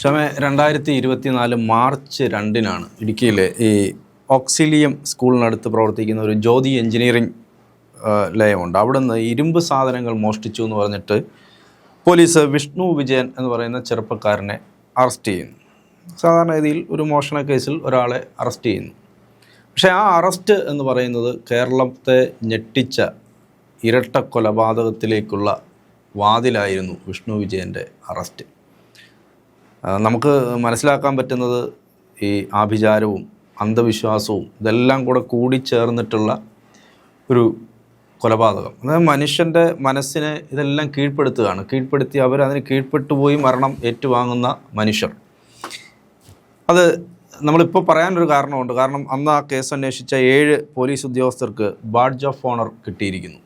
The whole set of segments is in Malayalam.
ക്ഷമ രണ്ടായിരത്തി ഇരുപത്തിനാല് മാർച്ച് രണ്ടിനാണ് ഇടുക്കിയിലെ ഈ ഓക്സിലിയം സ്കൂളിനടുത്ത് പ്രവർത്തിക്കുന്ന ഒരു ജ്യോതി എഞ്ചിനീയറിംഗ് ലയമുണ്ട്. അവിടെ നിന്ന് ഇരുമ്പ് സാധനങ്ങൾ മോഷ്ടിച്ചു എന്ന് പറഞ്ഞിട്ട് പോലീസ് വിഷ്ണു വിജയൻ എന്ന് പറയുന്ന ചെറുപ്പക്കാരനെ അറസ്റ്റ് ചെയ്യുന്നു. സാധാരണ രീതിയിൽ ഒരു മോഷണ കേസിൽ ഒരാളെ അറസ്റ്റ് ചെയ്യുന്നു. പക്ഷേ ആ അറസ്റ്റ് എന്ന് പറയുന്നത് കേരളത്തെ ഞെട്ടിച്ച ഇരട്ട കൊലപാതകത്തിലേക്കുള്ള വാതിലായിരുന്നു വിഷ്ണു വിജയന്റെ അറസ്റ്റ്. നമുക്ക് മനസ്സിലാക്കാൻ പറ്റുന്നത് ഈ ആഭിചാരവും അന്ധവിശ്വാസവും ഇതെല്ലാം കൂടെ കൂടിച്ചേർന്നിട്ടുള്ള ഒരു കൊലപാതകം. അതായത് മനുഷ്യന്റെ മനസ്സിനെ ഇതെല്ലാം കീഴ്പ്പെടുത്തുകയാണ്. കീഴ്പ്പെടുത്തി അവരതിന് കീഴ്പ്പെട്ടു പോയി മരണം ഏറ്റുവാങ്ങുന്ന മനുഷ്യർ. അത് നമ്മളിപ്പോൾ പറയാനൊരു കാരണമുണ്ട്. കാരണം അന്ന് ആ കേസ് അന്വേഷിച്ച ഏഴ് പോലീസ് ഉദ്യോഗസ്ഥർക്ക് ബാഡ്ജ് ഓഫ് ഓണർ കിട്ടിയിരിക്കുന്നു.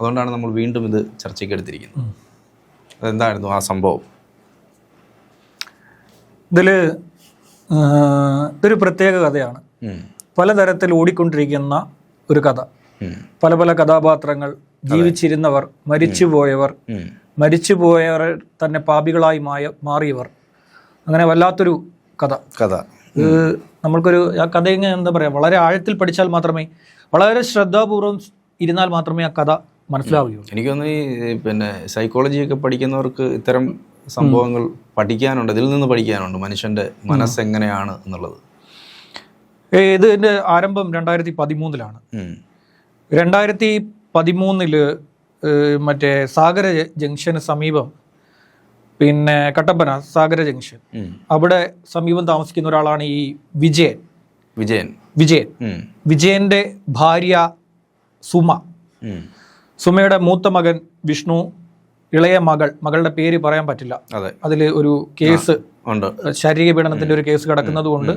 അതുകൊണ്ടാണ് നമ്മൾ വീണ്ടും ഇത് ചർച്ചയ്ക്ക് എടുത്തിരിക്കുന്നത്. അതെന്തായിരുന്നു ആ സംഭവം? ഇതിൽ ഇതൊരു പ്രത്യേക കഥയാണ്. പലതരത്തിൽ ഓടിക്കൊണ്ടിരിക്കുന്ന ഒരു കഥ. പല പല കഥാപാത്രങ്ങൾ ജീവിച്ചിരുന്നവർ മരിച്ചുപോയവർ. മരിച്ചുപോയവർ തന്നെ പാപികളായി മായ മാറിയവർ. അങ്ങനെ വല്ലാത്തൊരു കഥ. കഥ. നമ്മൾക്കൊരു ആ കഥ ഇങ്ങനെ എന്താ പറയുക വളരെ ആഴത്തിൽ പഠിച്ചാൽ മാത്രമേ വളരെ ശ്രദ്ധാപൂർവം ഇരുന്നാൽ മാത്രമേ ആ കഥ മനസ്സിലാവുകയുള്ളൂ. എനിക്കൊന്ന് ഈ പിന്നെ സൈക്കോളജിയൊക്കെ പഠിക്കുന്നവർക്ക് ഇത്തരം സംഭവങ്ങൾ പഠിക്കാനുണ്ട് ഇതിൽ നിന്ന് പഠിക്കാനുണ്ട് മനുഷ്യന്റെ മനസ്സെങ്ങനെയാണ് എന്നുള്ളത്. ഇത് ഇതിന്റെ ആരംഭം രണ്ടായിരത്തി പതിമൂന്നിലാണ്. രണ്ടായിരത്തി പതിമൂന്നിൽ മറ്റേ സാഗര ജംഗ്ഷന് സമീപം പിന്നെ കട്ടപ്പന സാഗര ജംഗ്ഷൻ. അവിടെ സമീപം താമസിക്കുന്ന ഒരാളാണ് ഈ വിജയൻ. വിജയൻ. വിജയൻ. വിജയന്റെ ഭാര്യ സുമ. സുമയുടെ മൂത്ത മകൻ വിഷ്ണു ഇളയ മകൾ മകളുടെ പേര് പറയാൻ പറ്റില്ല. അതെ. അതിൽ ഒരു കേസ് ഉണ്ട്. ശാരീരിക പീഡനത്തിന്റെ ഒരു കേസ് കിടക്കുന്നത് കൊണ്ട്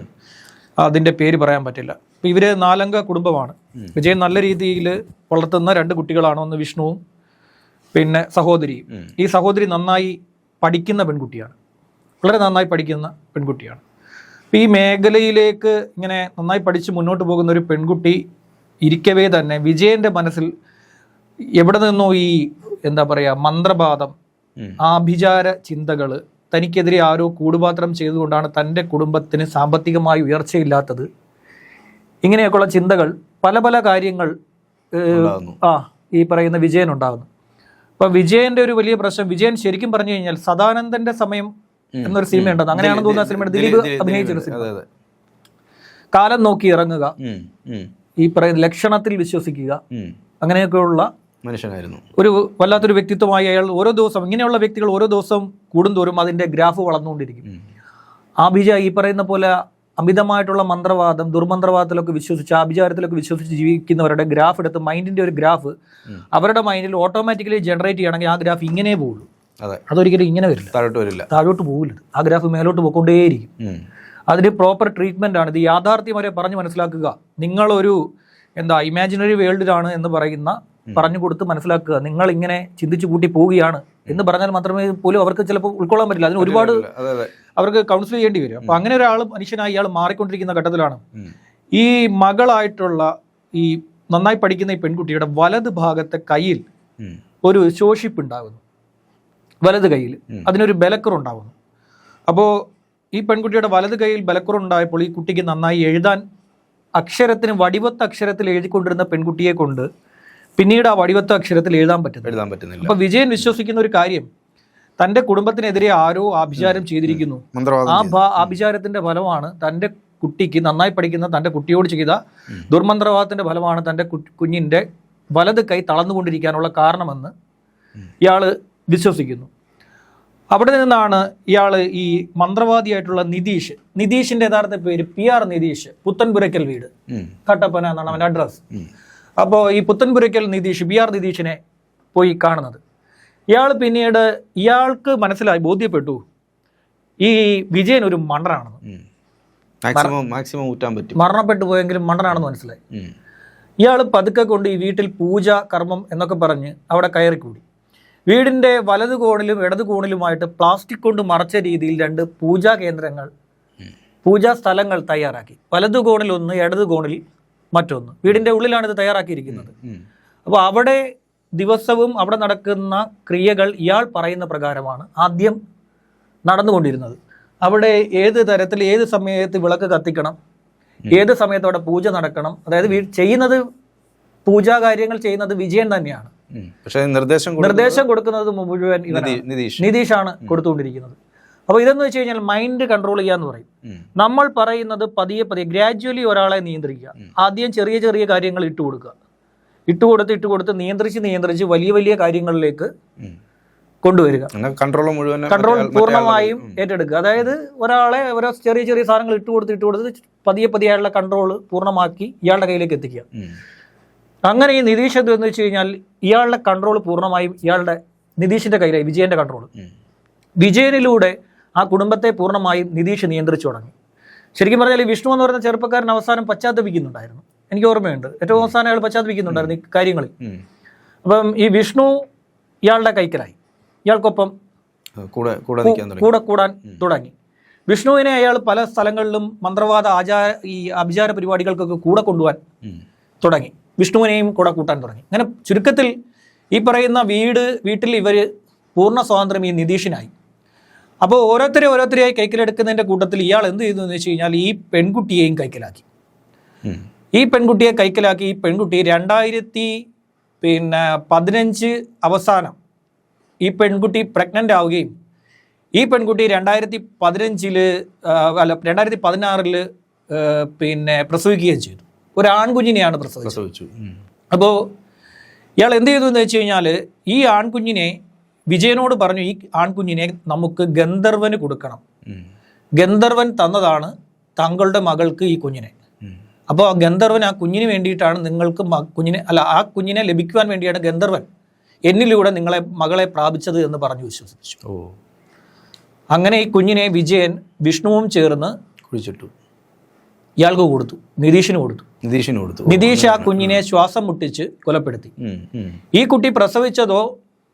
അതിന്റെ പേര് പറയാൻ പറ്റില്ല. അപ്പൊ ഇവർ നാലംഗ കുടുംബമാണ്. വിജയൻ നല്ല രീതിയിൽ വളർത്തുന്ന രണ്ട് കുട്ടികളാണ്. ഒന്ന് വിഷ്ണുവും പിന്നെ സഹോദരിയും. ഈ സഹോദരി നന്നായി പഠിക്കുന്ന പെൺകുട്ടിയാണ്. വളരെ നന്നായി പഠിക്കുന്ന പെൺകുട്ടിയാണ്. അപ്പം ഈ മേഖലയിലേക്ക് ഇങ്ങനെ നന്നായി പഠിച്ച് മുന്നോട്ട് പോകുന്ന ഒരു പെൺകുട്ടി ഇരിക്കവേ തന്നെ വിജയന്റെ മനസ്സിൽ എവിടെ നിന്നോ ഈ എന്താ പറയുക മന്ത്രവാദം ആഭിചാര ചിന്തകൾ തനിക്കെതിരെ ആരോ കൂടുപാത്രം ചെയ്തുകൊണ്ടാണ് തന്റെ കുടുംബത്തിന് സാമ്പത്തികമായി ഉയർച്ചയില്ലാത്തത്. ഇങ്ങനെയൊക്കെയുള്ള ചിന്തകൾ പല പല കാര്യങ്ങൾ ആ ഈ പറയുന്ന വിജയൻ ഉണ്ടാകുന്നു. അപ്പൊ വിജയന്റെ ഒരു വലിയ പ്രശ്നം വിജയൻ ശരിക്കും പറഞ്ഞു കഴിഞ്ഞാൽ സദാനന്ദന്റെ സമയം എന്നൊരു സിനിമ ഉണ്ടെന്ന്. അങ്ങനെയാണ് തോന്നുന്ന സിനിമയുടെ ദിലീപ് അഭിനയിച്ച അഭിനയിച്ചൊരു സിനിമ. കാലം നോക്കി ഇറങ്ങുക. ഈ പറയുന്ന ലക്ഷണത്തിൽ വിശ്വസിക്കുക. അങ്ങനെയൊക്കെയുള്ള മനുഷ്യനായിരുന്നു. ഒരു വല്ലാത്തൊരു വ്യക്തിത്വമായി അയാൾ ഓരോ ദിവസം ഇങ്ങനെയുള്ള വ്യക്തികൾ ഓരോ ദിവസം കൂടുന്തോറും അതിന്റെ ഗ്രാഫ് വളർന്നുകൊണ്ടിരിക്കും. ആ ആഭിജ ഈ പറയുന്ന പോലെ അമിതമായിട്ടുള്ള മന്ത്രവാദം ദുർമന്ത്രവാദത്തിലൊക്കെ വിശ്വസിച്ച് ആഭിചാരത്തിലൊക്കെ വിശ്വസിച്ച് ജീവിക്കുന്നവരുടെ ഗ്രാഫ് എടുത്ത് മൈൻഡിന്റെ ഒരു ഗ്രാഫ് അവരുടെ മൈൻഡിൽ ഓട്ടോമാറ്റിക്കലി ജനറേറ്റ് ചെയ്യണമെങ്കിൽ ആ ഗ്രാഫ് ഇങ്ങനെ പോവുള്ളൂ. അതെ. അതൊരിക്കലും ഇങ്ങനെ വരില്ല. താഴോട്ട് വരില്ല. താഴോട്ട് പോകില്ല ആ ഗ്രാഫ് മേലോട്ട് പോയിക്കൊണ്ടേയിരിക്കും. അതിന് പ്രോപ്പർ ട്രീറ്റ്മെന്റ് ആണ്. ഇത് യാഥാർത്ഥ്യം വരെ പറഞ്ഞ് മനസ്സിലാക്കുക. നിങ്ങളൊരു എന്താ ഇമാജിനറി വേൾഡിലാണ് എന്ന് പറയുന്ന പറഞ്ഞു കൊടുത്ത് മനസ്സിലാക്കുക. നിങ്ങൾ ഇങ്ങനെ ചിന്തിച്ചു കൂട്ടി പോവുകയാണ് എന്ന് പറഞ്ഞാൽ മാത്രമേ പോലും അവർക്ക് ചിലപ്പോൾ ഉൾക്കൊള്ളാൻ പറ്റില്ല. അതിന് ഒരുപാട് അവർക്ക് കൗൺസിൽ ചെയ്യേണ്ടി വരും. അപ്പൊ അങ്ങനെ ഒരാൾ മനുഷ്യനായി ഇയാൾ മാറിക്കൊണ്ടിരിക്കുന്ന ഘട്ടത്തിലാണ്. ഈ മകളായിട്ടുള്ള ഈ നന്നായി പഠിക്കുന്ന ഈ പെൺകുട്ടിയുടെ വലത് ഭാഗത്തെ കയ്യിൽ ഒരു ശോഷിപ്പ് ഉണ്ടാകുന്നു. വലത് കയ്യിൽ. അതിനൊരു അതിനൊരു ബലക്കുറുണ്ടാകുന്നു അപ്പോൾ ഈ പെൺകുട്ടിയുടെ വലത് കൈയിൽ ബലക്കുറുണ്ടായപ്പോൾ ഈ കുട്ടിക്ക് നന്നായി എഴുതാൻ അക്ഷരത്തിന് വടിവത്ത് അക്ഷരത്തിൽ എഴുതിക്കൊണ്ടിരുന്ന പെൺകുട്ടിയെ കൊണ്ട് പിന്നീട് ആ വടിവത്ത അക്ഷരത്തിൽ എഴുതാൻ പറ്റുന്നു എഴുതാൻ പറ്റുന്നില്ല. അപ്പൊ വിജയൻ വിശ്വസിക്കുന്ന ഒരു കാര്യം തന്റെ കുടുംബത്തിനെതിരെ ആരോ ആഭിചാരം ചെയ്തിരിക്കുന്നു. ആ. ആഭിചാരത്തിന്റെ ഫലമാണ് തന്റെ കുട്ടിക്ക് നന്നായി പഠിക്കുന്ന തന്റെ കുട്ടിയോട് ചെയ്ത ദുർമന്ത്രവാദത്തിന്റെ ഫലമാണ് തന്റെ കുഞ്ഞിന്റെ വലത് കൈ തളർന്നുകൊണ്ടിരിക്കാനുള്ള കാരണമെന്ന് ഇയാൾ വിശ്വസിക്കുന്നു. അവിടെ നിന്നാണ് ഇയാൾ ഈ മന്ത്രവാദിയായിട്ടുള്ള നിതീഷ് നിതീഷിന്റെ യഥാർത്ഥ പേര് പി ആർ നിതീഷ് പുത്തൻപുരക്കൽ വീട്. കട്ടപ്പന എന്നാണ് അവന്റെ അഡ്രസ് ഉം. അപ്പോൾ ഈ പുത്തൻപുരയ്ക്കൽ നിതീഷ് ബി ആർ നിതീഷിനെ പോയി കാണുന്നത്. ഇയാൾ പിന്നീട് ഇയാൾക്ക് മനസ്സിലായി ബോധ്യപ്പെട്ടു. ഈ വിജയൻ ഒരു മണ്ടനാണെന്ന്. മാക്സിമം ഊറ്റാൻ പറ്റും. മരണപ്പെട്ടു പോയെങ്കിലും മണ്ടനാണെന്ന് മനസ്സിലായി. ഇയാൾ പതുക്കെ കൊണ്ട് ഈ വീട്ടിൽ പൂജ കർമ്മം എന്നൊക്കെ പറഞ്ഞ് അവിടെ കയറിക്കൂടി. വീടിന്റെ വലത് കോണിലും ഇടത് കോണിലുമായിട്ട് പ്ലാസ്റ്റിക് കൊണ്ട് മറച്ച രീതിയിൽ രണ്ട് പൂജാ കേന്ദ്രങ്ങൾ പൂജാ സ്ഥലങ്ങൾ തയ്യാറാക്കി. വലതു കോണിൽ ഒന്ന് ഇടത് കോണിൽ മറ്റൊന്ന്. വീടിന്റെ ഉള്ളിലാണ് ഇത് തയ്യാറാക്കിയിരിക്കുന്നത്. അപ്പോൾ അവിടെ ദിവസവും അവിടെ നടക്കുന്ന ക്രിയകൾ ഇയാൾ പറയുന്ന പ്രകാരമാണ് ആദ്യം നടന്നുകൊണ്ടിരുന്നത്. അവിടെ ഏത് തരത്തിൽ ഏത് സമയത്ത് വിളക്ക് കത്തിക്കണം ഏത് സമയത്ത് അവിടെ പൂജ നടക്കണം അതായത് ചെയ്യുന്നത് പൂജാ കാര്യങ്ങൾ ചെയ്യുന്നത് വിജയൻ തന്നെയാണ്. പക്ഷേ നിർദ്ദേശം നിർദ്ദേശം കൊടുക്കുന്നത് മുഴുവൻ നിതീഷാണ് കൊടുത്തുകൊണ്ടിരിക്കുന്നത്. അപ്പോൾ ഇതെന്ന് വെച്ച് കഴിഞ്ഞാൽ മൈൻഡ് കൺട്രോൾ ചെയ്യാന്ന് പറയും. നമ്മൾ പറയുന്നത് പതിയെ പതിയെ ഗ്രാജുവലി ഒരാളെ നിയന്ത്രിക്കുക. ആദ്യം ചെറിയ ചെറിയ കാര്യങ്ങൾ ഇട്ട് കൊടുക്കുക. ഇട്ട് കൊടുത്ത് ഇട്ട് കൊടുത്ത് നിയന്ത്രിച്ച് നിയന്ത്രിച്ച് വലിയ വലിയ കാര്യങ്ങളിലേക്ക്. കൊണ്ടുവരിക. കൺട്രോൾ മുഴുവൻ കൺട്രോൾ പൂർണമായും ഏറ്റെടുക്കുക. അതായത് ഒരാളെ ഓരോ ചെറിയ ചെറിയ സാധനങ്ങൾ ഇട്ട് കൊടുത്ത് ഇട്ട് കൊടുത്ത് പതിയെ പതിയെ അയാളുടെ കൺട്രോൾ പൂർണമാക്കി ഇയാളുടെ കയ്യിലേക്ക് എത്തിക്കുക. അങ്ങനെ ഈ നിതീഷ് എന്ത് എന്ന് വെച്ച് കഴിഞ്ഞാൽ ഇയാളുടെ കൺട്രോൾ പൂർണമായും ഇയാളുടെ നിതീഷിന്റെ കയ്യിലായി വിജയന്റെ കൺട്രോൾ വിജയനിലൂടെ ആ കുടുംബത്തെ പൂർണമായും നിതീഷ് നിയന്ത്രിച്ചു തുടങ്ങി. ശരിക്കും പറഞ്ഞാൽ ഈ വിഷ്ണു എന്ന് പറയുന്ന ചെറുപ്പക്കാരൻ അവസാനം പശ്ചാത്തപിക്കുന്നുണ്ടായിരുന്നു. എനിക്ക് ഓർമ്മയുണ്ട്. ഏറ്റവും അവസാനം അയാൾ പശ്ചാത്തപിക്കുന്നുണ്ടായിരുന്നു ഈ കാര്യങ്ങളിൽ. അപ്പം ഈ വിഷ്ണു ഇയാളുടെ കൈക്കലായി. ഇയാൾക്കൊപ്പം കൂടെ കൂടാൻ തുടങ്ങി. വിഷ്ണുവിനെ അയാൾ പല സ്ഥലങ്ങളിലും മന്ത്രവാദ ആചാര ഈ അഭിചാര പരിപാടികൾക്കൊക്കെ കൂടെ കൊണ്ടുപോകാൻ തുടങ്ങി. വിഷ്ണുവിനെയും കൂടെ കൂട്ടാൻ തുടങ്ങി. അങ്ങനെ ചുരുക്കത്തിൽ ഈ പറയുന്ന വീട് വീട്ടിൽ ഇവർ പൂർണ സ്വാതന്ത്ര്യം ഈ നിതീഷിനായി. അപ്പോൾ ഓരോരുത്തരെ ഓരോരുത്തരെയായി കൈക്കലെടുക്കുന്നതിന്റെ കൂട്ടത്തിൽ ഇയാൾ എന്ത് ചെയ്തു എന്ന് വെച്ച് കഴിഞ്ഞാൽ ഈ പെൺകുട്ടിയെയും കൈക്കലാക്കി. ഈ പെൺകുട്ടിയെ കൈക്കലാക്കി. ഈ പെൺകുട്ടി രണ്ടായിരത്തി പിന്നെ പതിനഞ്ച് അവസാനം ഈ പെൺകുട്ടി പ്രഗ്നന്റ് ആവുകയും ഈ പെൺകുട്ടി രണ്ടായിരത്തി പതിനഞ്ചിൽ അല്ല രണ്ടായിരത്തി പതിനാറിൽ പിന്നെ പ്രസവിക്കുകയും ചെയ്തു. ഒരു ആൺകുഞ്ഞിനെയാണ് പ്രസവിച്ചത്. പ്രസവിച്ചു. അപ്പോൾ ഇയാൾ എന്ത് ചെയ്തു എന്ന് വെച്ച് കഴിഞ്ഞാൽ ഈ ആൺകുഞ്ഞിനെ വിജയനോട് പറഞ്ഞു ഈ ആൺകുഞ്ഞിനെ നമുക്ക് ഗന്ധർവന് കൊടുക്കണം. ഗന്ധർവൻ തന്നതാണ് താങ്കളുടെ മകൾക്ക് ഈ കുഞ്ഞിനെ. അപ്പോൾ ആ ഗന്ധർവൻ ആ കുഞ്ഞിന് വേണ്ടിയിട്ടാണ് നിങ്ങൾക്ക് കുഞ്ഞിനെ അല്ല ആ കുഞ്ഞിനെ ലഭിക്കുവാൻ വേണ്ടിയാണ് ഗന്ധർവൻ എന്നിലൂടെ നിങ്ങളെ മകളെ പ്രാപിച്ചത് എന്ന് പറഞ്ഞു വിശ്വസിച്ചു അങ്ങനെ ഈ കുഞ്ഞിനെ വിജയൻ വിഷ്ണുവും ചേർന്ന് കുഴിച്ചിട്ടു. ഇയാൾക്ക് കൊടുത്തു നിതീഷിന് കൊടുത്തു. നിതീഷിന് കൊടുത്തു. നിതീഷ് ആ കുഞ്ഞിനെ ശ്വാസം മുട്ടിച്ച് കൊലപ്പെടുത്തി. ഈ കുട്ടി പ്രസവിച്ചതോ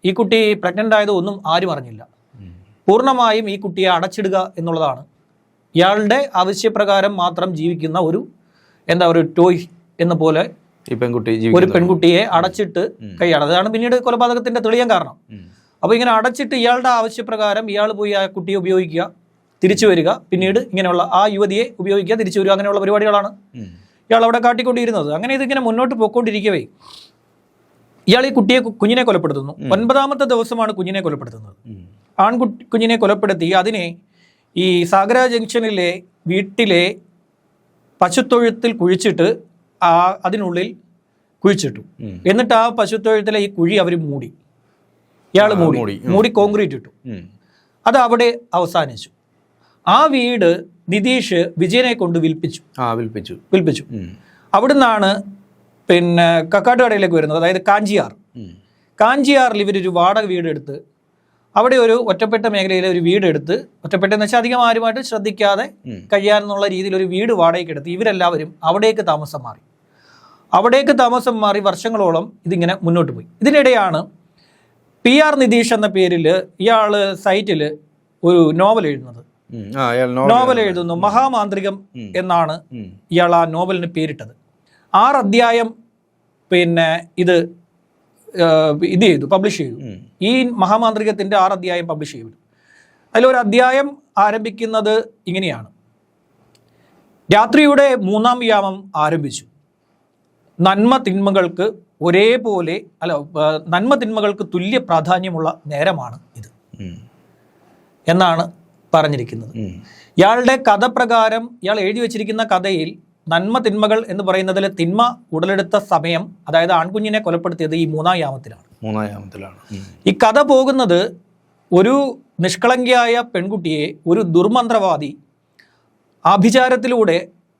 ഈ കുട്ടി പ്രഗ്നന്റ് ആയത് ഒന്നും ആരും അറിഞ്ഞില്ല. പൂർണമായും ഈ കുട്ടിയെ അടച്ചിടുക എന്നുള്ളതാണ്. ഇയാളുടെ ആവശ്യപ്രകാരം മാത്രം ജീവിക്കുന്ന ഒരു എന്താ ഒരു ടോയ് എന്ന പോലെ ഈ പെൺകുട്ടി ഒരു പെൺകുട്ടിയെ അടച്ചിട്ട് കൈയാണ് അതാണ് പിന്നീട് കൊലപാതകത്തിന്റെ തെളിയാൻ കാരണം. അപ്പൊ അപ്പോൾ ഇങ്ങനെ അടച്ചിട്ട് ഇയാളുടെ ആവശ്യപ്രകാരം ഇയാൾ പോയി ആ കുട്ടിയെ ഉപയോഗിക്കുക തിരിച്ചു വരിക. പിന്നീട് ഇങ്ങനെയുള്ള ആ യുവതിയെ ഉപയോഗിക്കുക തിരിച്ചു വരിക. അങ്ങനെയുള്ള പരിപാടികളാണ്. ഇയാൾ അവിടെ കാട്ടിക്കൊണ്ടിരുന്നത്. അങ്ങനെ ഇതിങ്ങനെ മുന്നോട്ട് പോയിക്കൊണ്ടിരിക്കവേ. ഇയാൾ ഈ കുട്ടിയെ കുഞ്ഞിനെ കൊലപ്പെടുത്തുന്നു. ഒൻപതാമത്തെ ദിവസമാണ് കുഞ്ഞിനെ കൊലപ്പെടുത്തുന്നത്. ആൺകുട്ടി കുഞ്ഞിനെ കൊലപ്പെടുത്തി അതിനെ ഈ സാഗര ജംഗ്ഷനിലെ വീട്ടിലെ പശുത്തൊഴുത്തിൽ കുഴിച്ചിട്ട് ആ അതിനുള്ളിൽ കുഴിച്ചിട്ടു. എന്നിട്ട് ആ പശുത്തൊഴുത്തിലെ ഈ കുഴി അവർ മൂടി. ഇയാൾ മൂടി. മൂടി. കോൺക്രീറ്റ് ഇട്ടു. അത് അവിടെ അവസാനിച്ചു. ആ വീട് നിതീഷ് വിജയനെ കൊണ്ട് വിൽപ്പിച്ചു. വിൽപ്പിച്ചു. വിൽപ്പിച്ചു. അവിടുന്നാണ് പിന്നെ കക്കാട്ടുകടയിലേക്ക് വരുന്നത് അതായത് കാഞ്ചിയാർ. കാഞ്ചിയാറിൽ ഇവരൊരു വാടക വീടെടുത്ത് അവിടെ ഒരു ഒറ്റപ്പെട്ട മേഖലയിലെ ഒരു വീടെടുത്ത് ഒറ്റപ്പെട്ട എന്ന് വെച്ചാൽ അധികം ആരുമായിട്ട് ശ്രദ്ധിക്കാതെ. കഴിയാനെന്നുള്ള രീതിയിൽ ഒരു വീട് വാടകയ്ക്ക് എടുത്ത് ഇവരെല്ലാവരും അവിടേക്ക് താമസം മാറി. അവിടേക്ക് താമസം മാറി വർഷങ്ങളോളം ഇതിങ്ങനെ മുന്നോട്ട് പോയി. ഇതിനിടെയാണ് പി ആർ നിതീഷ് എന്ന പേരിൽ ഇയാൾ സൈറ്റിൽ ഒരു നോവൽ എഴുതുന്നത്. നോവൽ എഴുതുന്നു മഹാമാന്ത്രികം എന്നാണ് ഇയാൾ ആ നോവലിന് പേരിട്ടത്. ആറ് അധ്യായം പിന്നെ ഇത് ഇത് ചെയ്തു പബ്ലിഷ് ചെയ്തു. ഈ മഹാമാന്ത്രികത്തിന്റെ ആറ് അധ്യായം പബ്ലിഷ് ചെയ്തു. അതിലൊരു അധ്യായം ആരംഭിക്കുന്നത് ഇങ്ങനെയാണ്. രാത്രിയുടെ മൂന്നാം വ്യാമം ആരംഭിച്ചു. നന്മ തിന്മകൾക്ക് ഒരേപോലെ അല്ല നന്മ തിന്മകൾക്ക് തുല്യ പ്രാധാന്യമുള്ള നേരമാണ് ഇത്. എന്നാണ് പറഞ്ഞിരിക്കുന്നത്. ഇയാളുടെ കഥ പ്രകാരം ഇയാൾ എഴുതി വച്ചിരിക്കുന്ന കഥയിൽ നന്മ തിന്മകൾ എന്ന് പറയുന്നതിൽ തിന്മ ഉടലെടുത്ത സമയം അതായത് ആൺകുഞ്ഞിനെ കൊലപ്പെടുത്തിയത് ഈ മൂന്നാം യാമത്തിലാണ്. മൂന്നാം യാമത്തിലാണ്. ഈ കഥ പോകുന്നത് ഒരു നിഷ്കളങ്കിയായ പെൺകുട്ടിയെ ഒരു ദുർമന്ത്രവാദി ആഭിചാരത്തിലൂടെ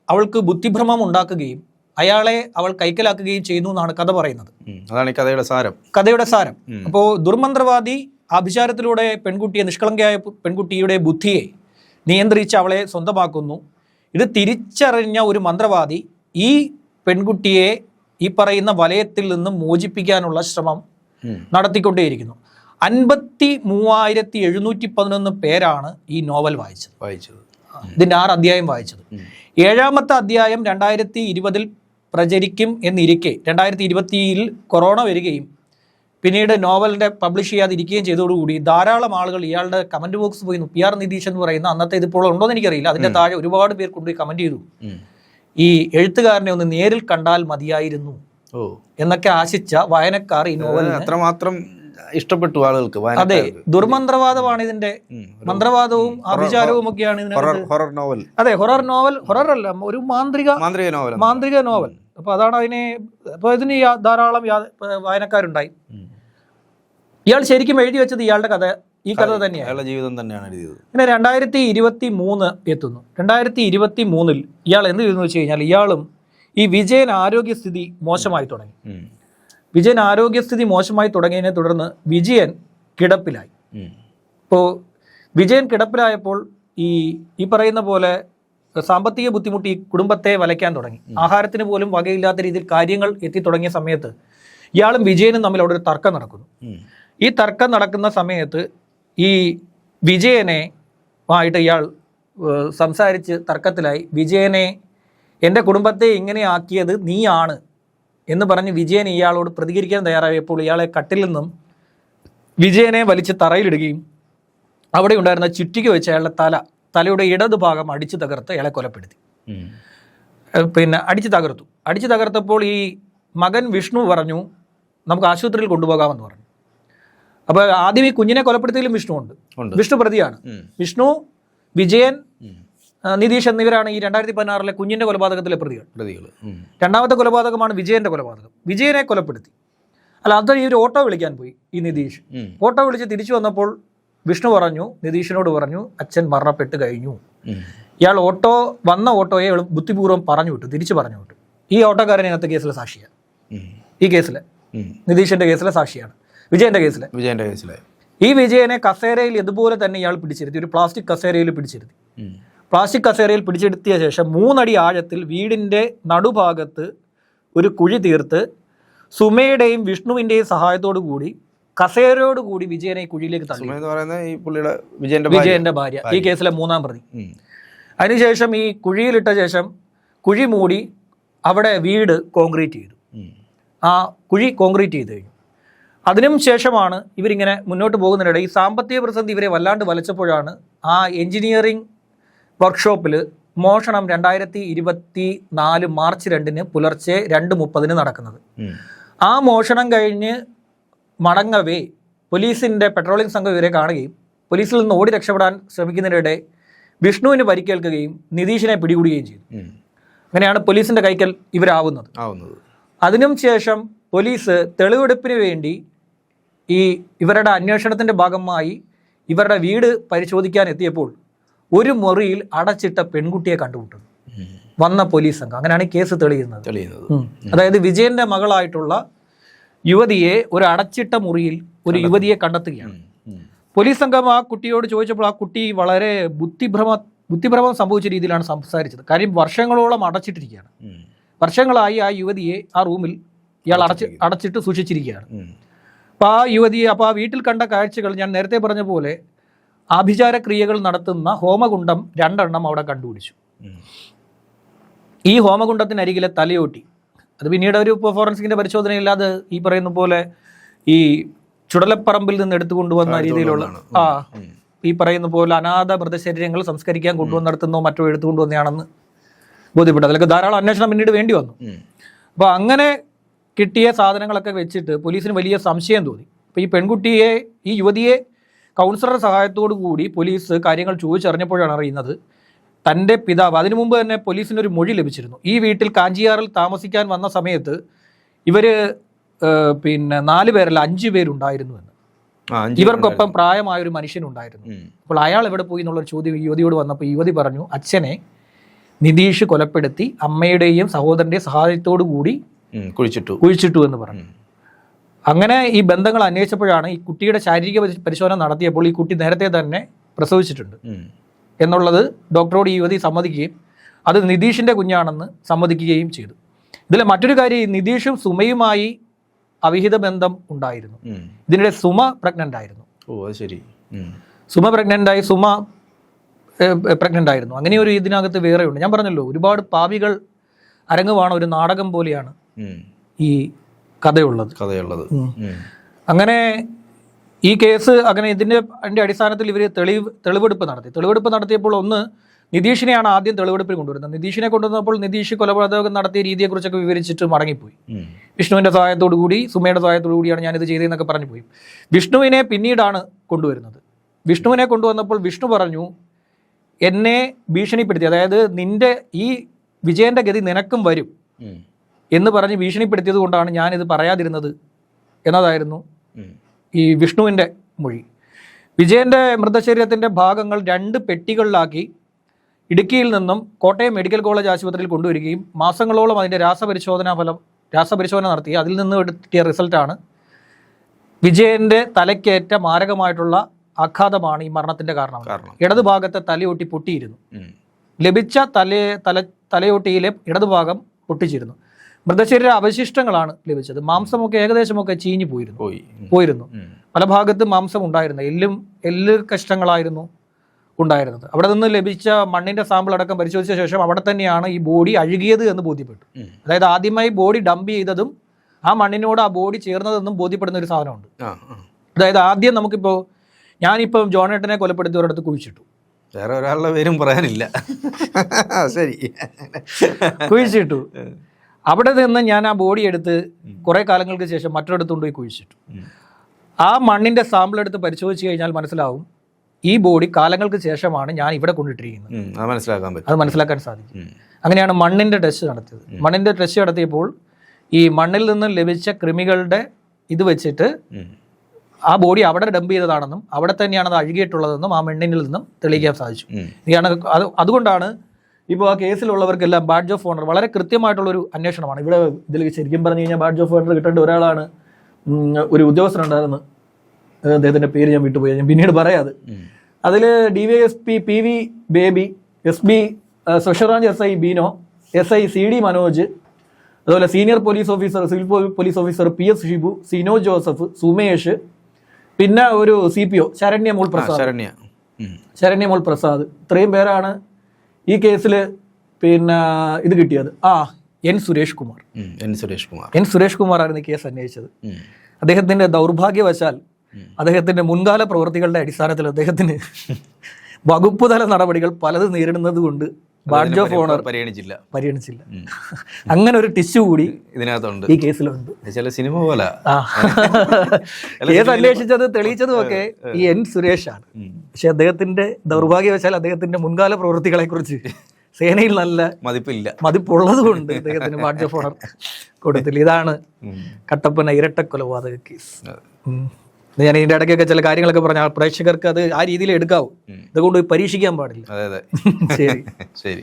അവൾക്ക് ബുദ്ധിഭ്രമം ഉണ്ടാക്കുകയും അയാളെ അവൾ കൈക്കലാക്കുകയും ചെയ്യുന്നു എന്നാണ് കഥ പറയുന്നത്. അതാണ് ഈ കഥയുടെ സാരം. കഥയുടെ സാരം. അപ്പോൾ ദുർമന്ത്രവാദി ആഭിചാരത്തിലൂടെ പെൺകുട്ടിയെ നിഷ്കളങ്കയായ പെൺകുട്ടിയുടെ ബുദ്ധിയെ നിയന്ത്രിച്ച് അവളെ സ്വന്തമാക്കുന്നു. ഇത് തിരിച്ചറിഞ്ഞ ഒരു മന്ത്രവാദി ഈ പെൺകുട്ടിയെ ഈ പറയുന്ന വലയത്തിൽ നിന്ന് മോചിപ്പിക്കാനുള്ള ശ്രമം. നടത്തിക്കൊണ്ടേയിരിക്കുന്നു. അൻപത്തി മൂവായിരത്തി എഴുന്നൂറ്റി പതിനൊന്ന് പേരാണ് ഈ നോവൽ വായിച്ചത്. വായിച്ചത്. ഇതിന്റെ ആറ് അധ്യായം വായിച്ചത്. ഏഴാമത്തെ അധ്യായം രണ്ടായിരത്തി ഇരുപതിൽ പ്രചരിക്കും എന്നിരിക്കെ രണ്ടായിരത്തി ഇരുപത്തിയിൽ കൊറോണ വരികയും പിന്നീട് നോവലിന്റെ പബ്ലിഷ് ചെയ്യാതിരിക്കുകയും ചെയ്തതോടുകൂടി ധാരാളം ആളുകൾ ഇയാളുടെ കമന്റ് ബോക്സ് പോയി പി ആർ നിതീഷ് എന്ന് പറയുന്ന അന്നത്തെ ഇതിപ്പോൾ ഉണ്ടോ എന്ന് എനിക്കറിയില്ല. അതിന്റെ താഴെ ഒരുപാട് പേർ കൊണ്ടുപോയി കമന്റ് ചെയ്തു. ഈ എഴുത്തുകാരനെ ഒന്ന് നേരിൽ കണ്ടാൽ മതിയായിരുന്നു എന്നൊക്കെ ആശിച്ച വായനക്കാർ ഈ നോവൽ അത് അത്രമാത്രം ഇഷ്ടപ്പെട്ടു ആളുകൾക്ക് അതെ ദുർമന്ത്രവാദമാണ് ഇതിന്റെ മന്ത്രവാദവും അഭിചാരവും ഒക്കെയാണ് ഹൊറർ നോവൽ അതെ ഹൊറർ നോവൽ ഹൊറർ അല്ല ഒരു മാന്ത്രിക മാന്ത്രിക നോവൽ മാന്ത്രിക നോവൽ അപ്പൊ അതാണ് അതിനെ അപ്പൊ ഇതിന് ധാരാളം വായനക്കാരുണ്ടായി. ഇയാൾ ശരിക്കും എഴുതി വെച്ചത് ഇയാളുടെ കഥ ഈ കഥ തന്നെയാണ്. അയാളുടെ ജീവിതം തന്നെയാണ് എഴുതിയത് പിന്നെ രണ്ടായിരത്തി ഇരുപത്തി മൂന്ന് എത്തുന്നു. രണ്ടായിരത്തി ഇരുപത്തി മൂന്നിൽ ഇയാൾ എന്ത് ചെയ്തെന്ന് വെച്ച് കഴിഞ്ഞാൽ ഇയാളും ഈ വിജയൻ ആരോഗ്യസ്ഥിതി മോശമായി തുടങ്ങി. വിജയൻ ആരോഗ്യസ്ഥിതി മോശമായി തുടങ്ങിയതിനെ തുടർന്ന് വിജയൻ കിടപ്പിലായി. ഇപ്പോൾ വിജയൻ കിടപ്പിലായപ്പോൾ ഈ ഈ പറയുന്ന പോലെ സാമ്പത്തിക ബുദ്ധിമുട്ട് ഈ കുടുംബത്തെ വലയ്ക്കാൻ തുടങ്ങി. ആഹാരത്തിന് പോലും വകയില്ലാത്ത രീതിയിൽ കാര്യങ്ങൾ എത്തി തുടങ്ങിയ സമയത്ത് ഇയാളും വിജയനും തമ്മിൽ അവിടെ ഒരു തർക്കം നടക്കുന്നു. ഈ തർക്കം നടക്കുന്ന സമയത്ത് ഈ വിജയനെ ആയിട്ട് ഇയാൾ സംസാരിച്ച് തർക്കത്തിലായി വിജയനെ എന്റെ കുടുംബത്തെ ഇങ്ങനെ ആക്കിയത് നീയാണ് എന്ന് പറഞ്ഞ് വിജയൻ ഇയാളോട് പ്രതികരിക്കാൻ തയ്യാറായപ്പോൾ ഇയാളെ കട്ടിൽ നിന്നും വിജയനെ വലിച്ച് തറയിലിടുകയും അവിടെ ഉണ്ടായിരുന്ന ചുറ്റിക്ക് വെച്ച് അയാളുടെ തല തലയുടെ ഇടത് ഭാഗം അടിച്ചു തകർത്ത് അയാളെ കൊലപ്പെടുത്തി. പിന്നെ അടിച്ചു തകർത്തു. അടിച്ചു തകർത്തപ്പോൾ ഈ മകൻ വിഷ്ണു പറഞ്ഞു നമുക്ക് ആശുപത്രിയിൽ കൊണ്ടുപോകാമെന്ന് പറഞ്ഞു. അപ്പോൾ ആദ്യം ഈ കുഞ്ഞിനെ കൊലപ്പെടുത്തിയാലും വിഷ്ണു ഉണ്ട്. വിഷ്ണു പ്രതിയാണ്. വിഷ്ണു വിജയൻ നിതീഷ് എന്നിവരാണ് ഈ രണ്ടായിരത്തി പതിനാറിലെ കുഞ്ഞിന്റെ കൊലപാതകത്തിലെ പ്രതികൾ. പ്രതികൾ രണ്ടാമത്തെ കൊലപാതകമാണ് വിജയന്റെ കൊലപാതകം. വിജയനെ കൊലപ്പെടുത്തി. അല്ല അത് ഈ ഒരു ഓട്ടോ വിളിക്കാൻ പോയി ഈ നിതീഷ്. ഓട്ടോ വിളിച്ച് തിരിച്ചു വന്നപ്പോൾ വിഷ്ണു പറഞ്ഞു നിതീഷിനോട് പറഞ്ഞു അച്ഛൻ മരണപ്പെട്ട് കഴിഞ്ഞു. ഇയാൾ ഓട്ടോ വന്ന ഓട്ടോയെ ബുദ്ധിപൂർവം പറഞ്ഞു വിട്ടു തിരിച്ചു പറഞ്ഞു വിട്ടു. ഈ ഓട്ടോക്കാരൻ ഇന്നത്തെ കേസിലെ സാക്ഷിയാണ്. ഈ കേസിലെ. നിതീഷിന്റെ കേസിലെ സാക്ഷിയാണ്. വിജയന്റെ കേസിലെ വിജയന്റെ കേസിലെ ഈ വിജയനെ കസേരയിൽ ഇതുപോലെ തന്നെ ഇയാൾ പിടിച്ചിരുത്തി ഒരു പ്ലാസ്റ്റിക് കസേരയിൽ പിടിച്ചിരുത്തി. പ്ലാസ്റ്റിക് കസേരയിൽ പിടിച്ചെടുത്തിയ ശേഷം മൂന്നടി ആഴത്തിൽ വീടിന്റെ നടുഭാഗത്ത് ഒരു കുഴി തീർത്ത് സുമയുടെയും വിഷ്ണുവിന്റെയും സഹായത്തോടു കൂടി കസേരയോട് കൂടി വിജയനെ കുഴിയിലേക്ക് തള്ളി. ഈ പുള്ളിയുടെ വിജയന്റെ ഭാര്യ. വിജയന്റെ ഭാര്യ. ഈ കേസിലെ മൂന്നാം പ്രതി. അതിനുശേഷം ഈ കുഴിയിലിട്ട ശേഷം കുഴി മൂടി അവിടെ വീട് കോൺക്രീറ്റ് ചെയ്തു. ആ കുഴി കോൺക്രീറ്റ് ചെയ്ത് കഴിഞ്ഞു. അതിനും ശേഷമാണ് ഇവരിങ്ങനെ മുന്നോട്ട് പോകുന്നതിനിടെ ഈ സാമ്പത്തിക പ്രതിസന്ധി ഇവരെ വല്ലാണ്ട് വലച്ചപ്പോഴാണ് ആ എഞ്ചിനീയറിംഗ് വർക്ക്ഷോപ്പിൽ മോഷണം രണ്ടായിരത്തി ഇരുപത്തി നാല് മാർച്ച് രണ്ടിന് പുലർച്ചെ രണ്ട് മുപ്പതിന് നടക്കുന്നത്. ആ മോഷണം കഴിഞ്ഞ് മടങ്ങവേ പോലീസിന്റെ പെട്രോളിംഗ് സംഘം ഇവരെ കാണുകയും പോലീസിൽ നിന്ന് ഓടി രക്ഷപ്പെടാൻ ശ്രമിക്കുന്നതിനിടെ വിഷ്ണുവിന് പരിക്കേൽക്കുകയും നിതീഷിനെ പിടികൂടുകയും ചെയ്തു. അങ്ങനെയാണ് പോലീസിന്റെ കൈക്കൽ ഇവരാവുന്നത്. അതിനും ശേഷം പോലീസ് തെളിവെടുപ്പിന് വേണ്ടി ഈ ഇവരുടെ അന്വേഷണത്തിന്റെ ഭാഗമായി ഇവരുടെ വീട് പരിശോധിക്കാൻ എത്തിയപ്പോൾ ഒരു മുറിയിൽ അടച്ചിട്ട പെൺകുട്ടിയെ കണ്ടുമുട്ടുന്നു വന്ന പോലീസ് സംഘം. അങ്ങനെയാണ് കേസ് തെളിയുന്നത്. അതായത് വിജയന്റെ മകളായിട്ടുള്ള യുവതിയെ ഒരു അടച്ചിട്ട മുറിയിൽ ഒരു യുവതിയെ കണ്ടെത്തുകയാണ്. പോലീസ് സംഘം ആ കുട്ടിയോട് ചോദിച്ചപ്പോൾ ആ കുട്ടി വളരെ ബുദ്ധിഭ്രമ ബുദ്ധിഭ്രമം സംഭവിച്ച രീതിയിലാണ് സംസാരിച്ചത്. കാര്യം വർഷങ്ങളോളം അടച്ചിട്ടിരിക്കുകയാണ്. വർഷങ്ങളായി ആ യുവതിയെ ആ റൂമിൽ ഇയാൾ അടച്ച് അടച്ചിട്ട് സൂക്ഷിച്ചിരിക്കുകയാണ്. അപ്പോൾ ആ യുവതി അപ്പോൾ ആ വീട്ടിൽ കണ്ട കാഴ്ചകൾ ഞാൻ നേരത്തെ പറഞ്ഞ പോലെ ആഭിചാര ക്രിയകൾ നടത്തുന്ന ഹോമകുണ്ടം രണ്ടെണ്ണം അവിടെ കണ്ടുപിടിച്ചു. ഈ ഹോമകുണ്ടത്തിനരികിലെ തലയോട്ടി അത് പിന്നീട് ഒരു ഫോറൻസിക്കിന്റെ പരിശോധനയില്ലാതെ ഈ പറയുന്ന പോലെ ഈ ചുടലപ്പറമ്പിൽ നിന്ന് എടുത്തു കൊണ്ടുവന്ന രീതിയിലുള്ള ആ ഈ പറയുന്ന പോലെ അനാഥ മൃതശരീരങ്ങൾ സംസ്കരിക്കാൻ കൊണ്ടുവന്ന് നടത്തുന്നോ മറ്റോ എടുത്തു കൊണ്ടുവന്നതാണെന്ന് ബോധ്യപ്പെട്ടു. അതിലൊക്കെ ധാരാളം അന്വേഷണം പിന്നീട് വേണ്ടി വന്നു. അപ്പോൾ അങ്ങനെ കിട്ടിയ സാധനങ്ങളൊക്കെ വെച്ചിട്ട് പോലീസിന് വലിയ സംശയം തോന്നി അപ്പോൾ ഈ പെൺകുട്ടിയെ ഈ യുവതിയെ കൗൺസിലറുടെ സഹായത്തോടു കൂടി പോലീസ് കാര്യങ്ങൾ ചോദിച്ചറിഞ്ഞപ്പോഴാണ് അറിയുന്നത് തന്റെ പിതാവ് അതിനു മുമ്പ് തന്നെ പോലീസിന് ഒരു മൊഴി ലഭിച്ചിരുന്നു ഈ വീട്ടിൽ കാഞ്ചിയാറിൽ താമസിക്കാൻ വന്ന സമയത്ത് ഇവർ പിന്നെ നാല് പേരല്ല അഞ്ചു പേരുണ്ടായിരുന്നു എന്ന് ഇവർക്കൊപ്പം പ്രായമായ ഒരു മനുഷ്യനുണ്ടായിരുന്നു. അപ്പോൾ അയാൾ എവിടെ പോയി എന്നുള്ളൊരു ചോദ്യം ഈ യുവതിയോട് വന്നപ്പോൾ യുവതി പറഞ്ഞു അച്ഛനെ നിതീഷ് കൊലപ്പെടുത്തി അമ്മയുടെയും സഹോദരന്റെയും സഹായത്തോടു കൂടി. കുഴിച്ചിട്ടു. കുഴിച്ചിട്ടു എന്ന് പറഞ്ഞു. അങ്ങനെ ഈ ബന്ധങ്ങൾ അന്വേഷിച്ചപ്പോഴാണ് ഈ കുട്ടിയുടെ ശാരീരിക പരിശോധന നടത്തിയപ്പോൾ ഈ കുട്ടി നേരത്തെ തന്നെ പ്രസവിച്ചിട്ടുണ്ട്. എന്നുള്ളത് ഡോക്ടറോട് ഈ യുവതി സമ്മതിക്കുകയും അത് നിതീഷിന്റെ കുഞ്ഞാണെന്ന് സമ്മതിക്കുകയും ചെയ്തു. ഇതിലെ മറ്റൊരു കാര്യം ഈ നിതീഷും സുമയുമായി അവിഹിത ബന്ധം ഉണ്ടായിരുന്നു. ഇതിനിടെ സുമ പ്രഗ്നന്റ് ആയിരുന്നു. ഓ ശരി. സുമ പ്രഗ്നന്റ് ആയി സുമ പ്രഗ്നന്റ് ആയിരുന്നു. അങ്ങനെ ഒരു ഇതിനകത്ത് വേറെ ഉണ്ട് ഞാൻ പറഞ്ഞല്ലോ ഒരുപാട് പാവികൾ അരങ്ങുവാണ് ഒരു നാടകം പോലെയാണ്. ഈ കഥയുള്ളത്. കഥയുള്ളത്. അങ്ങനെ ഈ കേസ് അങ്ങനെ ഇതിന്റെ അതിന്റെ അടിസ്ഥാനത്തിൽ ഇവർ തെളിവ് തെളിവെടുപ്പ് നടത്തി. തെളിവെടുപ്പ് നടത്തിയപ്പോൾ ഒന്ന് നിതീഷിനെയാണ് ആദ്യം തെളിവെടുപ്പിൽ കൊണ്ടുവരുന്നത്. നിതീഷിനെ കൊണ്ടുവന്നപ്പോൾ നിതീഷ് കൊലപാതകം നടത്തിയ രീതിയെക്കുറിച്ചൊക്കെ വിവരിച്ചിട്ട് മടങ്ങിപ്പോയി. വിഷ്ണുവിന്റെ സഹായത്തോടു കൂടി സുമയുടെ സഹായത്തോടു കൂടിയാണ് ഞാനിത് ചെയ്തതെന്നൊക്കെ പറഞ്ഞു പോയി. വിഷ്ണുവിനെ പിന്നീടാണ് കൊണ്ടുവരുന്നത്. വിഷ്ണുവിനെ കൊണ്ടുവന്നപ്പോൾ വിഷ്ണു പറഞ്ഞു എന്നെ ഭീഷണിപ്പെടുത്തി. അതായത് നിന്റെ ഈ വിജയന്റെ ഗതി നിനക്കും വരും. എന്ന് പറഞ്ഞ് ഭീഷണിപ്പെടുത്തിയത് കൊണ്ടാണ് ഞാനിത് പറയാതിരുന്നത് എന്നതായിരുന്നു ഈ വിഷ്ണുവിന്റെ മൊഴി. വിജയന്റെ മൃതശരീരത്തിന്റെ ഭാഗങ്ങൾ രണ്ട് പെട്ടികളിലാക്കി ഇടുക്കിയിൽ നിന്നും കോട്ടയം മെഡിക്കൽ കോളേജ് ആശുപത്രിയിൽ കൊണ്ടുവരികയും മാസങ്ങളോളം അതിന്റെ രാസപരിശോധനാ ഫലം രാസപരിശോധന നടത്തി. അതിൽ നിന്ന് കിട്ടിയ റിസൾട്ടാണ് വിജയന്റെ തലയ്ക്കേറ്റ മാരകമായിട്ടുള്ള ആഘാതമാണ് ഈ മരണത്തിന്റെ കാരണം. കാരണം. ഇടതുഭാഗത്തെ തലയൊട്ടി പൊട്ടിയിരുന്നു. ലഭിച്ച തല തല തലയൊട്ടിയിലെ ഇടതുഭാഗം പൊട്ടിച്ചിരുന്നു. മൃതശരീര അവശിഷ്ടങ്ങളാണ് ലഭിച്ചത്. മാംസമൊക്കെ ഏകദേശമൊക്കെ ചീഞ്ഞു പോയിരുന്നു. പോയിരുന്നു. പല ഭാഗത്തും മാംസം ഉണ്ടായിരുന്നു. എല്ലും എല്ല് കഷ്ടങ്ങളായിരുന്നു ഉണ്ടായിരുന്നത്. അവിടെ നിന്ന് ലഭിച്ച മണ്ണിന്റെ സാമ്പിൾ അടക്കം പരിശോധിച്ച ശേഷം അവിടെ തന്നെയാണ് ഈ ബോഡി അഴുകിയത് എന്ന് ബോധ്യപ്പെട്ടു. അതായത് ആദ്യമായി ബോഡി ഡംപ് ചെയ്തതും ആ മണ്ണിനോട് ആ ബോഡി ചേർന്നതെന്നും ബോധ്യപ്പെടുന്ന ഒരു സാധനമുണ്ട്. അതായത് ആദ്യം നമുക്കിപ്പോൾ ഞാനിപ്പം ജോണേട്ടനെ കൊലപ്പെടുത്തി ഒരിടത്ത് കുഴിച്ചിട്ടു. വേറെ ഒരാളുടെ പേരും പറയാനില്ല. ശരി. കുഴിച്ചിട്ടു. അവിടെ നിന്ന് ഞാൻ ആ ബോഡി എടുത്ത് കുറെ കാലങ്ങൾക്ക് ശേഷം മറ്റൊരിടത്ത് കൊണ്ടുപോയി കുഴിച്ചിട്ടു. ആ മണ്ണിന്റെ സാമ്പിൾ എടുത്ത് പരിശോധിച്ച് കഴിഞ്ഞാൽ മനസ്സിലാവും ഈ ബോഡി കാലങ്ങൾക്ക് ശേഷമാണ് ഞാൻ ഇവിടെ കൊണ്ടിട്ടിരിക്കുന്നത്. അത് മനസ്സിലാക്കാൻ പറ്റും. അത് മനസ്സിലാക്കാൻ സാധിക്കും. അങ്ങനെയാണ് മണ്ണിന്റെ ടെസ്റ്റ് നടത്തിയത്. മണ്ണിന്റെ ടെസ്റ്റ് നടത്തിയപ്പോൾ ഈ മണ്ണിൽ നിന്ന് ലഭിച്ച കൃമികളുടെ ഇത് വെച്ചിട്ട് ആ ബോഡി അവിടെ ഡംപ് ചെയ്തതാണെന്നും അവിടെ തന്നെയാണ് അത് അഴുകിയിട്ടുള്ളതെന്നും ആ മണ്ണിനിൽ നിന്നും തെളിയിക്കാൻ സാധിച്ചു. ഇതാണ് അത് അതുകൊണ്ടാണ് ഇപ്പോൾ ആ കേസിലുള്ളവർക്കെല്ലാം ബാഡ്ജ് ഓഫ് ഓണർ വളരെ കൃത്യമായിട്ടുള്ളൊരു അന്വേഷണമാണ്. ഇവിടെ ഇതിൽ ശരിക്കും പറഞ്ഞു കഴിഞ്ഞാൽ ബാഡ്ജ് ഓഫ് ഓണർ കിട്ടേണ്ട ഒരാളാണ് ഒരു ഉദ്യോഗസ്ഥനുണ്ടായിരുന്നു. ഏഹ് അദ്ദേഹത്തിന്റെ പേര് ഞാൻ വിട്ടുപോയി. ഞാൻ പിന്നീട് പറയാത്. അതിൽ D Y S P P V Baby S B special branch S I Beeno S I C D Manoj അതുപോലെ senior police officer civil police officer P S Shibu Sino Joseph Sumesh പിന്നെ ഒരു C P O Saranya Mol Prasad Saranya Saranya Saranyamol Prasad ഇത്രയും പേരാണ് ഈ കേസിൽ പിന്നെ ഇത് കിട്ടിയത്. ആ N Suresh Kumar. N Suresh Kumar. N Suresh Kumar കുമാറാണ് ഈ കേസ് അന്വേഷിച്ചത്. അദ്ദേഹത്തിന്റെ ദൗർഭാഗ്യവശാൽ അദ്ദേഹത്തിന്റെ മുൻകാല പ്രവൃത്തികളുടെ അടിസ്ഥാനത്തിൽ അദ്ദേഹത്തിന് വകുപ്പ് തല നടപടികൾ പലത് നേരിടുന്നത് കൊണ്ട് ബാഡ്ജ് ഓഫ് ഓണർ പരിഗണിച്ചില്ല. പരിഗണിച്ചില്ല. അങ്ങനെ ഒരു ടിഷ്യൂ കൂടി ഇതിനകത്തുണ്ട്. ഈ കേസിലുണ്ട്. ചില സിനിമ പോലെ. കേസ് അന്വേഷിച്ചത് തെളിയിച്ചതും ഒക്കെ ഈ എൻ സുരേഷാണ്. പക്ഷെ അദ്ദേഹത്തിന്റെ ദൗർഭാഗ്യവശാൽ അദ്ദേഹത്തിന്റെ മുൻകാല പ്രവൃത്തികളെക്കുറിച്ച് സേനയിൽ നല്ല മതിപ്പില്ല. മതിപ്പുള്ളത് കൊണ്ട് അദ്ദേഹത്തിന് വാട്ട് ഓഫ് ഓണർ കൊടുത്തില്ല. ഇതാണ് കട്ടപ്പന ഇരട്ട കൊലപാതക കേസ് ഞാൻ ഇതിന്റെ ഇടയ്ക്കൊക്കെ ചില കാര്യങ്ങളൊക്കെ പറഞ്ഞ പ്രേക്ഷകർക്ക് അത് ആ രീതിയിൽ എടുക്കാവും. ഇതുകൊണ്ട് പരീക്ഷിക്കാൻ പാടില്ല. അതെ അതെ. ശരി. ശരി.